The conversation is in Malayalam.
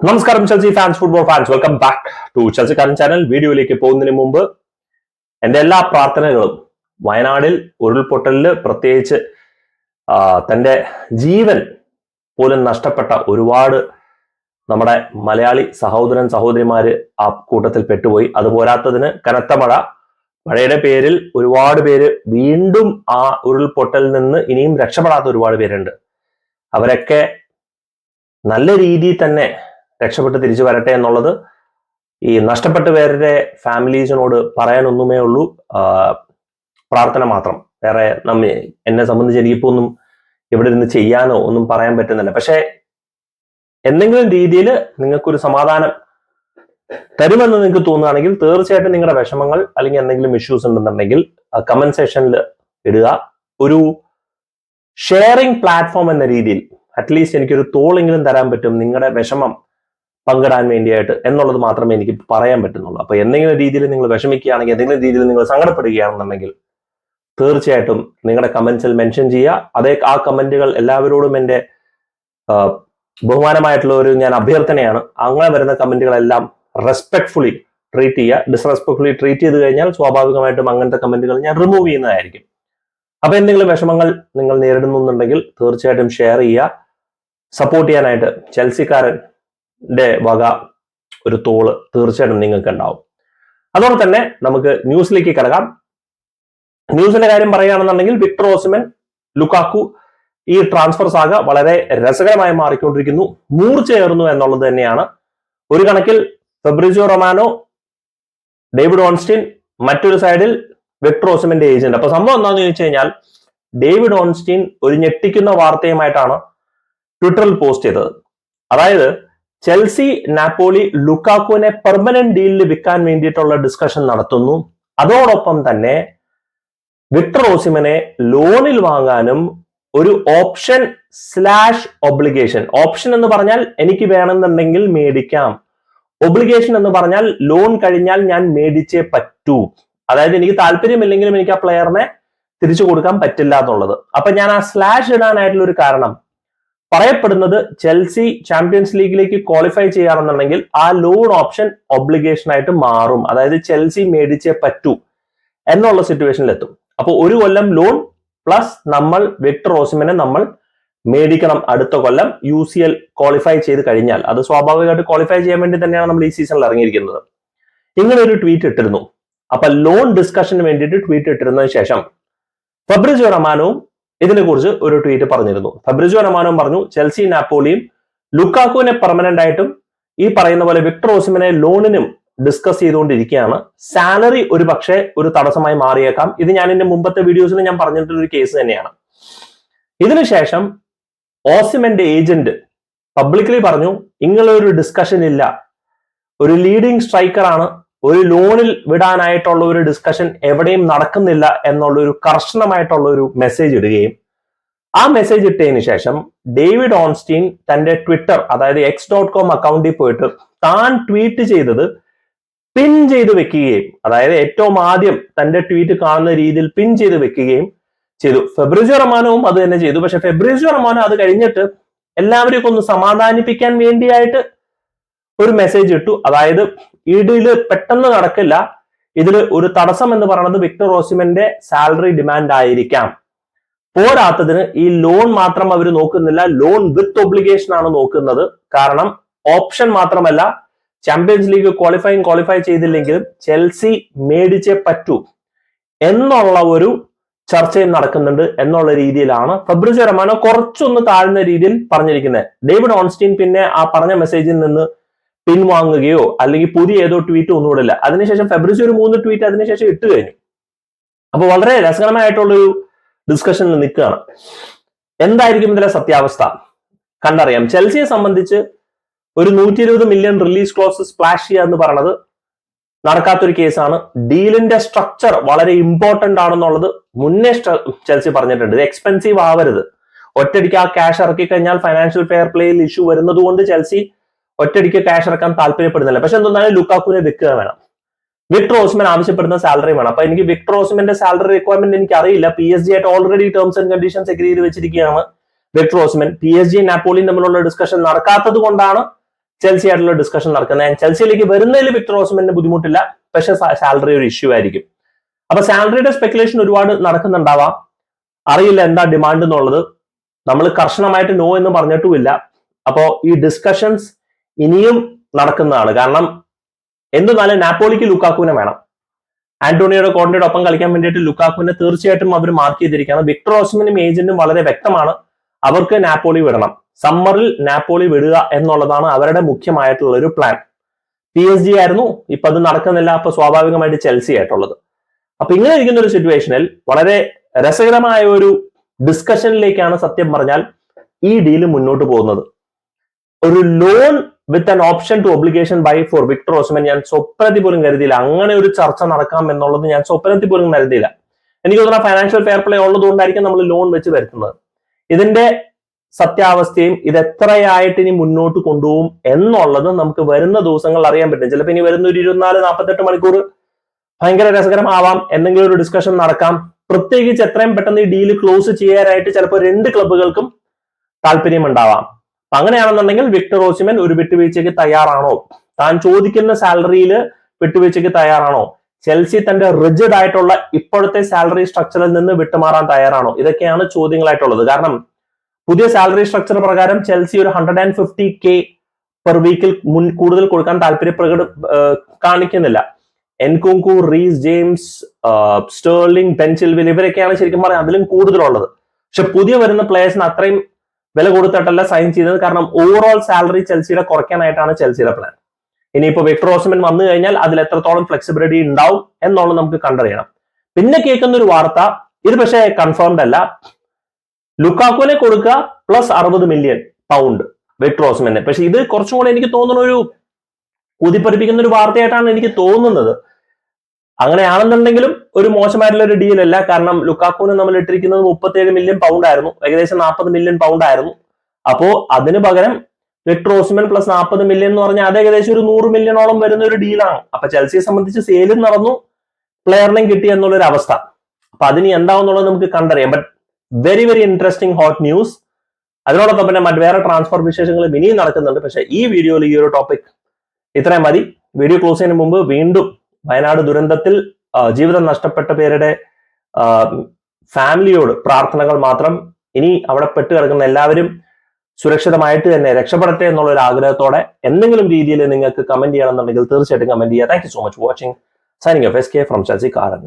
നമസ്കാരം Chelsea fans football fans welcome back to ചെൽസിക്കാരൻ channel വീഡിയോയിലേക്ക് പോകുന്നതിന് മുമ്പ് എന്റെ എല്ലാ പ്രാർത്ഥനകളും വയനാടിൽ ഉരുൾപൊട്ടലിൽ പ്രത്യേകിച്ച് തന്റെ ജീവൻ പോലും നഷ്ടപ്പെട്ട ഒരുപാട് നമ്മുടെ മലയാളി സഹോദരൻ സഹോദരിമാര് ആ കൂട്ടത്തിൽ പെട്ടുപോയി. അത് പോരാത്തതിന് കനത്ത മഴ. മഴയുടെ പേരിൽ ഒരുപാട് പേര് വീണ്ടും ആ ഉരുൾപൊട്ടലിൽ നിന്ന് ഇനിയും രക്ഷപ്പെടാത്ത ഒരുപാട് പേരുണ്ട്. അവരൊക്കെ നല്ല രീതിയിൽ തന്നെ രക്ഷപ്പെട്ട് തിരിച്ചു വരട്ടെ എന്നുള്ളത് ഈ നഷ്ടപ്പെട്ട പേരുടെ ഫാമിലീസിനോട് പറയാനൊന്നുമേ ഉള്ളൂ. പ്രാർത്ഥന മാത്രം. വേറെ നമ്മ എന്നെ സംബന്ധിച്ച് എനിക്കിപ്പോ ഒന്നും ഇവിടെ ഇരുന്ന് ചെയ്യാനോ ഒന്നും പറയാൻ പറ്റുന്നില്ല. പക്ഷേ എന്തെങ്കിലും രീതിയിൽ നിങ്ങൾക്കൊരു സമാധാനം തരുമെന്ന് നിങ്ങൾക്ക് തോന്നുകയാണെങ്കിൽ തീർച്ചയായിട്ടും നിങ്ങളുടെ വിഷമങ്ങൾ അല്ലെങ്കിൽ എന്തെങ്കിലും ഇഷ്യൂസ് ഉണ്ടെന്നുണ്ടെങ്കിൽ കമന്റ് സെക്ഷനിൽ ഇടുക. ഒരു ഷെയറിംഗ് പ്ലാറ്റ്ഫോം എന്ന രീതിയിൽ അറ്റ്ലീസ്റ്റ് എനിക്കൊരു തോളെങ്കിലും തരാൻ പറ്റും. നിങ്ങളുടെ വിഷമം പങ്കിടാൻ വേണ്ടിയായിട്ട് എന്നുള്ളത് മാത്രമേ എനിക്ക് പറയാൻ പറ്റുന്നുള്ളൂ. അപ്പൊ എന്തെങ്കിലും രീതിയിൽ നിങ്ങൾ വിഷമിക്കുകയാണെങ്കിൽ എന്തെങ്കിലും രീതിയിൽ നിങ്ങൾ സങ്കടപ്പെടുകയാണെന്നുണ്ടെങ്കിൽ തീർച്ചയായിട്ടും നിങ്ങളുടെ കമന്റ്സിൽ മെൻഷൻ ചെയ്യുക. അതേ ആ കമന്റുകൾ എല്ലാവരോടും എന്റെ ബഹുമാനമായിട്ടുള്ള ഒരു ഞാൻ അഭ്യർത്ഥനയാണ്. അങ്ങനെ വരുന്ന കമന്റുകളെല്ലാം റെസ്പെക്ട്ഫുള്ളി ട്രീറ്റ് ചെയ്യുക. ഡിസ്റെസ്പെക്ട്ഫുള്ളി ട്രീറ്റ് ചെയ്ത് കഴിഞ്ഞാൽ സ്വാഭാവികമായിട്ടും അങ്ങനത്തെ കമന്റുകൾ ഞാൻ റിമൂവ് ചെയ്യുന്നതായിരിക്കും. അപ്പൊ എന്തെങ്കിലും വിഷമങ്ങൾ നിങ്ങൾ നേരിടുന്നുണ്ടെങ്കിൽ തീർച്ചയായിട്ടും ഷെയർ ചെയ്യുക. സപ്പോർട്ട് ചെയ്യാനായിട്ട് ചെൽസിക്കാരന്റെ വക ഒരു തോൾ തീർച്ചയായിട്ടും നിങ്ങൾക്ക് ഉണ്ടാവും അതോടെ തന്നെ നമുക്ക് ന്യൂസിലേക്ക് കിടക്കാം. ന്യൂസിന്റെ കാര്യം പറയുകയാണെന്നുണ്ടെങ്കിൽ വിക്ടർ ഓസ്മൻ ലുക്കാക്കു ഈ ട്രാൻസ്ഫർ സാഗ വളരെ രസകരമായി മാറിക്കൊണ്ടിരിക്കുന്നു. മൂർച്ചയേറുന്നു എന്നുള്ളത് തന്നെയാണ്. ഒരു കണക്കിൽ ഫെബ്രിജോ റൊമാനോ ഡേവിഡ് ഓൺസ്റ്റിൻ മറ്റൊരു സൈഡിൽ വിക്ടർ ഓസ്മന്റെ ഏജന്റ്. അപ്പൊ സംഭവം എന്താണെന്ന് ചോദിച്ചു കഴിഞ്ഞാൽ ഡേവിഡ് ഓൺസ്റ്റീൻ ഒരു ഞെട്ടിക്കുന്ന വാർത്തയുമായിട്ടാണ് ട്വിറ്ററിൽ പോസ്റ്റ് ചെയ്തത്. അതായത് ചെൽസി നാപ്പോളി ലുക്കാക്കുവിനെ പെർമനന്റ് ഡീലിൽ വിൽക്കാൻ വേണ്ടിയിട്ടുള്ള ഡിസ്കഷൻ നടത്തുന്നു. അതോടൊപ്പം തന്നെ വിക്ടർ ഓസിമനെ ലോണിൽ വാങ്ങാനും ഒരു ഓപ്ഷൻ സ്ലാഷ് ഒബ്ലിഗേഷൻ ഓപ്ഷൻ എന്ന് പറഞ്ഞാൽ എനിക്ക് വേണമെന്നുണ്ടെങ്കിൽ മേടിക്കാം. ഒബ്ലിഗേഷൻ എന്ന് പറഞ്ഞാൽ ലോൺ കഴിഞ്ഞാൽ ഞാൻ മേടിച്ചേ പറ്റൂ. അതായത് എനിക്ക് താല്പര്യമില്ലെങ്കിലും എനിക്ക് ആ പ്ലെയറിനെ തിരിച്ചു കൊടുക്കാൻ പറ്റില്ല എന്നുള്ളത്. അപ്പൊ ഞാൻ ആ സ്ലാഷ് ഇടാനായിട്ടുള്ള ഒരു കാരണം പറയപ്പെടുന്നത് ചെൽസി ചാമ്പ്യൻസ് ലീഗിലേക്ക് ക്വാളിഫൈ ചെയ്യാണെന്നുണ്ടെങ്കിൽ ആ ലോൺ ഓപ്ഷൻ ഒബ്ലിഗേഷൻ ആയിട്ട് മാറും. അതായത് ചെൽസി മേടിച്ചേ പറ്റൂ എന്നുള്ള സിറ്റുവേഷനിൽ എത്തും അപ്പോൾ ഒരു കൊല്ലം ലോൺ പ്ലസ് നമ്മൾ വിക്ടർ ഓസിമിനെ നമ്മൾ മേടിക്കണം അടുത്ത കൊല്ലം യു സി എൽ ക്വാളിഫൈ ചെയ്ത് കഴിഞ്ഞാൽ. അത് സ്വാഭാവികമായിട്ട് ക്വാളിഫൈ ചെയ്യാൻ വേണ്ടി തന്നെയാണ് നമ്മൾ ഈ സീസണിൽ ഇറങ്ങിയിരിക്കുന്നത്. ഇങ്ങനെ ഒരു ട്വീറ്റ് ഇട്ടിരുന്നു. അപ്പൊ ലോൺ ഡിസ്കഷന് വേണ്ടിയിട്ട് ട്വീറ്റ് ഇട്ടിരുന്നതിന് ശേഷം ഫബ്രിജോ റമാനോവും ഇതിനെക്കുറിച്ച് ഒരു ട്വീറ്റ് പറഞ്ഞിരുന്നു. ഫബ്രിജോ റമാനോ പറഞ്ഞു ചെൽസി നാപ്പോളിയും ലുക്കാക്കുവിനെ പെർമനന്റ് ആയിട്ടും ഈ പറയുന്ന പോലെ വിക്ടർ ഓസിമിനെ ലോണിനും ഡിസ്കസ് ചെയ്തുകൊണ്ടിരിക്കുകയാണ്. സാലറി ഒരു പക്ഷേ ഒരു തടസ്സമായി മാറിയേക്കാം. ഇത് ഞാൻ എന്റെ മുമ്പത്തെ വീഡിയോസിൽ ഞാൻ പറഞ്ഞിട്ടുള്ള ഒരു കേസ് തന്നെയാണ്. ഇതിനുശേഷം ഓസിമന്റെ ഏജന്റ് പബ്ലിക്കലി പറഞ്ഞു ഇങ്ങനെ ഒരു ഡിസ്കഷൻ ഇല്ല. ഒരു ലീഡിംഗ് സ്ട്രൈക്കറാണ് ഒരു ലോണിൽ വിടാനായിട്ടുള്ള ഒരു ഡിസ്കഷൻ എവിടെയും നടക്കുന്നില്ല എന്നുള്ള ഒരു കർശനമായിട്ടുള്ള ഒരു മെസ്സേജ് ഇടുകയും ആ മെസ്സേജ് ഇട്ടതിന് ശേഷം ഡേവിഡ് ഓൺസ്റ്റീൻ തന്റെ ട്വിറ്റർ അതായത് എക്സ് ഡോട്ട് കോം അക്കൗണ്ടിൽ പോയിട്ട് താൻ ട്വീറ്റ് ചെയ്തത് പിൻ ചെയ്ത് വെക്കുകയും അതായത് ഏറ്റവും ആദ്യം തന്റെ ട്വീറ്റ് കാണുന്ന രീതിയിൽ പിൻ ചെയ്ത് വെക്കുകയും ചെയ്തു. ഫെബ്രുവരി റമാനവും അത് തന്നെ ചെയ്തു. പക്ഷെ ഫെബ്രുവരി റമാനോ അത് കഴിഞ്ഞിട്ട് എല്ലാവരെയും ഒന്ന് സമാധാനിപ്പിക്കാൻ വേണ്ടിയായിട്ട് ഒരു മെസ്സേജ് ഇട്ടു. അതായത് ഇതിൽ പെട്ടെന്ന് നടക്കില്ല. ഇതിൽ ഒരു തടസ്സം എന്ന് പറയുന്നത് വിക്ടർ റോസിമന്റെ സാലറി ഡിമാൻഡ് ആയിരിക്കാം. പോരാത്തതിന് ഈ ലോൺ മാത്രം അവർ നോക്കുന്നില്ല. ലോൺ വിത്ത് ഒബ്ലിഗേഷൻ ആണ് നോക്കുന്നത്. കാരണം ഓപ്ഷൻ മാത്രമല്ല ചാമ്പ്യൻസ് ലീഗ് ക്വാളിഫൈങ് ക്വാളിഫൈ ചെയ്തില്ലെങ്കിലും ചെൽസി മേടിച്ചേ പറ്റൂ എന്നുള്ള ഒരു ചർച്ചയും നടക്കുന്നുണ്ട് എന്നുള്ള രീതിയിലാണ് ഫെബ്രിസോ റമാനോ കുറച്ചൊന്ന് താഴ്ന്ന രീതിയിൽ പറഞ്ഞിരിക്കുന്നത്. ഡേവിഡ് ഓൺസ്റ്റീൻ പിന്നെ ആ പറഞ്ഞ മെസ്സേജിൽ നിന്ന് പിൻവാങ്ങുകയോ അല്ലെങ്കിൽ പുതിയ ഏതോ ട്വീറ്റ് ഒന്നും ഇടില്ല അതിനുശേഷം ഫെബ്രുവരി ഒരു മൂന്ന് ട്വീറ്റ് അതിനുശേഷം ഇട്ട് കഴിഞ്ഞു. അപ്പൊ വളരെ രസകരമായിട്ടുള്ളൊരു ഡിസ്കഷനിൽ നിൽക്കുകയാണ്. എന്തായിരിക്കും ഇതിലെ സത്യാവസ്ഥ? കണ്ടറിയാം. ചെൽസിയെ സംബന്ധിച്ച് ഒരു നൂറ്റി ഇരുപത് മില്യൺ റിലീസ് ക്ലോസ് സ്പ്ലാഷ് ചെയ്യുക എന്ന് പറയുന്നത് നടക്കാത്തൊരു കേസാണ്. ഡീലിന്റെ സ്ട്രക്ചർ വളരെ ഇമ്പോർട്ടന്റ് ആണെന്നുള്ളത് മുന്നേ ചെൽസി പറഞ്ഞിട്ടുണ്ട്. ഇത് എക്സ്പെൻസീവ് ആവരുത്. ഒറ്റടിക്ക് ആ ക്യാഷ് ഇറക്കി കഴിഞ്ഞാൽ ഫൈനാൻഷ്യൽ ഫെയർ പ്ലേയിൽ ഇഷ്യൂ വരുന്നത് കൊണ്ട് ചെൽസി ഒറ്റയടിക്ക് ക്യാഷ് ഇറക്കാൻ താല്പര്യപ്പെടുന്നില്ല. പക്ഷെ എന്തെന്നാലും ലുക്കാക്കുവിനെ വിൽക്കുക വേണം. വിക്ടർ ഓസ്മൻ ആവശ്യപ്പെടുന്ന സാലറി വേണം. അപ്പൊ എനിക്ക് വിക്ടർ ഓസ്മന്റെ സാലറി റിക്വയർമെന്റ് എനിക്ക് അറിയില്ല പി എസ് ജി ആയിട്ട് already terms and conditions agree ചെയ്ത് വെച്ചിരിക്കുകയാണ് Victor Osimhen. P S G നാപ്പോളിയും തമ്മിലുള്ള ഡിസ്കഷൻ നടക്കാത്തത് കൊണ്ടാണ് ചെൽസി ആയിട്ടുള്ള ഡിസ്കഷൻ നടക്കുന്നത്. ചെൽസിയിലേക്ക് വരുന്നതിൽ വിക്ടർ ഓസ്മന് ബുദ്ധിമുട്ടില്ല. പക്ഷെ സാലറി ഒരു ഇഷ്യൂ ആയിരിക്കും. അപ്പൊ സാലറിയുടെ സ്പെക്കുലേഷൻ ഒരുപാട് നടക്കുന്നുണ്ടാവാം. അറിയില്ല എന്താ ഡിമാൻഡ് എന്നുള്ളത്. നമ്മൾ കർശനമായിട്ട് നോ എന്ന് പറഞ്ഞിട്ടുമില്ല. അപ്പോ ഈ ഡിസ്കഷൻസ് ഇനിയും നടക്കുന്നതാണ്. കാരണം എന്തുന്നാലും നാപ്പോളിക്ക് ലുക്കാക്കുവിനെ വേണം. ആന്റോണിയുടെ കോണ്ടയുടെ ഒപ്പം കളിക്കാൻ വേണ്ടിയിട്ട് ലുക്കാക്കുവിനെ തീർച്ചയായിട്ടും അവർ മാർക്ക് ചെയ്തിരിക്കുകയാണ്. വിക്ടർ ഓസ്മനും ഏജന്റും വളരെ വ്യക്തമാണ് അവർക്ക് നാപ്പോളി വിടണം. സമ്മറിൽ നാപ്പോളി വിടുക എന്നുള്ളതാണ് അവരുടെ മുഖ്യമായിട്ടുള്ള ഒരു പ്ലാൻ പി എസ് ജി ആയിരുന്നു. ഇപ്പൊ അത് നടക്കുന്നില്ല. അപ്പൊ സ്വാഭാവികമായിട്ട് ചെൽസി ആയിട്ടുള്ളത്. അപ്പൊ ഇങ്ങനെ ഇരിക്കുന്ന ഒരു സിറ്റുവേഷനിൽ വളരെ രസകരമായ ഒരു ഡിസ്കഷനിലേക്കാണ് സത്യം പറഞ്ഞാൽ ഈ ഡീൽ മുന്നോട്ട് പോകുന്നത്. ഒരു loan with an option to obligation buy for Victor Osimhen ഞാൻ സ്വപ്നത്തിൽ പോലും കരുതിയില്ല. അങ്ങനെ ഒരു ചർച്ച നടക്കാം എന്നുള്ളത് ഞാൻ സ്വപ്നത്തിൽ പോലും കരുതിയില്ല. എനിക്ക് തോന്നുന്ന ഫൈനാൻഷ്യൽ ഫെയർ പ്ലേ ഉള്ളത് കൊണ്ടായിരിക്കും നമ്മൾ ലോൺ വെച്ച് വരുത്തുന്നത്. ഇതിന്റെ സത്യാവസ്ഥയും ഇത് എത്രയായിട്ട് ഇനി മുന്നോട്ട് കൊണ്ടുപോകും എന്നുള്ളത് നമുക്ക് വരുന്ന ദിവസങ്ങൾ അറിയാൻ പറ്റും. ചിലപ്പോൾ ഇനി വരുന്ന ഒരു ഇരുപത്തിനാല് നാൽപ്പത്തെട്ട് മണിക്കൂർ ഭയങ്കര രസകരമാവാം. എന്തെങ്കിലും ഒരു ഡിസ്കഷൻ നടക്കാം. പ്രത്യേകിച്ച് എത്രയും പെട്ടെന്ന് ഈ ഡീൽ ക്ലോസ് ചെയ്യാനായിട്ട് ചിലപ്പോൾ രണ്ട് ക്ലബുകൾക്കും താല്പര്യം ഉണ്ടാവാം അപ്പൊ അങ്ങനെയാണെന്നുണ്ടെങ്കിൽ വിക്ടർ ഓസിമൻ ഒരു വിട്ടുവീഴ്ചയ്ക്ക് തയ്യാറാണോ? താൻ ചോദിക്കുന്ന സാലറിയിൽ വിട്ടുവീഴ്ചയ്ക്ക് തയ്യാറാണോ? ചെൽസി തന്റെ റിജിഡ് ആയിട്ടുള്ള ഇപ്പോഴത്തെ സാലറി സ്ട്രക്ചറിൽ നിന്ന് വിട്ടുമാറാൻ തയ്യാറാണോ? ഇതൊക്കെയാണ് ചോദ്യങ്ങളായിട്ടുള്ളത്. കാരണം പുതിയ സാലറി സ്ട്രക്ചർ പ്രകാരം ചെൽസി ഒരു hundred and fifty K per വീക്കിൽ മുൻ കൂടുതൽ കൊടുക്കാൻ താല്പര്യ പ്രകട കാണിക്കുന്നില്ല. Nkunku Reece James Sterling Ben Chilwell ഇവരൊക്കെയാണ് ശരിക്കും പറയാം അതിലും കൂടുതലുള്ളത്. പക്ഷെ പുതിയ വരുന്ന പ്ലേയേഴ്സിന് അത്രയും വില കൊടുത്തിട്ടല്ല സൈൻ ചെയ്തത്. കാരണം ഓവറോൾ സാലറി ചെൽസിയുടെ കുറയ്ക്കാനായിട്ടാണ് ചെൽസിയുടെ പ്ലാൻ ഇനിയിപ്പോ വിക്ടർ ഓസ്മൻ വന്നു കഴിഞ്ഞാൽ അതിൽ എത്രത്തോളം ഫ്ലെക്സിബിലിറ്റി ഉണ്ടാവും എന്നുള്ളത് നമുക്ക് കണ്ടറിയണം. പിന്നെ കേൾക്കുന്ന ഒരു വാർത്ത ഇത് പക്ഷേ കൺഫേംഡ് അല്ല. ലുക്കാക്കോനെ കൊടുക്കുക പ്ലസ് അറുപത് മില്യൺ പൗണ്ട് വിക്ടർ ഓസ്മന് പക്ഷെ ഇത് കുറച്ചും കൂടെ എനിക്ക് തോന്നുന്ന ഒരു കുതിപ്പറിപ്പിക്കുന്ന ഒരു വാർത്തയായിട്ടാണ് എനിക്ക് തോന്നുന്നത്. അങ്ങനെയാണെന്നുണ്ടെങ്കിലും ഒരു മോശമായിട്ടുള്ള ഒരു ഡീൽ അല്ല. കാരണം ലുക്കാക്കുവിന് നമ്മൾ ഇട്ടിരിക്കുന്നത് മുപ്പത്തേഴ് മില്യൺ പൗണ്ട് ആയിരുന്നു. ഏകദേശം നാൽപ്പത് മില്യൺ പൗണ്ട് ആയിരുന്നു. അപ്പോ അതിന് പകരം വിക്ടർ പ്ലസ് നാൽപ്പത് മില്യൺ എന്ന് പറഞ്ഞാൽ അത് ഏകദേശം ഒരു നൂറ് മില്യണോളം വരുന്ന ഒരു ഡീലാണ് അപ്പൊ ചെൽസിയെ സംബന്ധിച്ച് സെയിലും നടന്നു. പ്ലെയറിനെയും കിട്ടി എന്നുള്ളൊരു അവസ്ഥ. അപ്പൊ അതിന് എന്താവുന്നുള്ളത് നമുക്ക് കണ്ടറിയാം. But very very interesting hot news അതിനോടൊപ്പം തന്നെ മറ്റ് വേറെ ട്രാൻസ്ഫർ വിശേഷങ്ങൾ ഇനിയും നടക്കുന്നുണ്ട്. പക്ഷേ ഈ വീഡിയോയിൽ ഈ ഒരു ടോപ്പിക് ഇത്രയും മതി. വീഡിയോ ക്ലോസ് ചെയ്യുന്നതിന് മുമ്പ് വീണ്ടും വയനാട് ദുരന്തത്തിൽ ജീവിതം നഷ്ടപ്പെട്ട പേരുടെ ഫാമിലിയോട് പ്രാർത്ഥനകൾ മാത്രം ഇനി അവിടെ പെട്ട് കിടക്കുന്ന എല്ലാവരും സുരക്ഷിതമായിട്ട് തന്നെ രക്ഷപ്പെടട്ടെ എന്നുള്ള ഒരു ആഗ്രഹത്തോടെ എന്തെങ്കിലും രീതിയിൽ നിങ്ങൾക്ക് കമന്റ് ചെയ്യണമെന്നുണ്ടെങ്കിൽ തീർച്ചയായിട്ടും കമന്റ് ചെയ്യുക. Thank you so much watching signing off S K from Sasi കാരൻ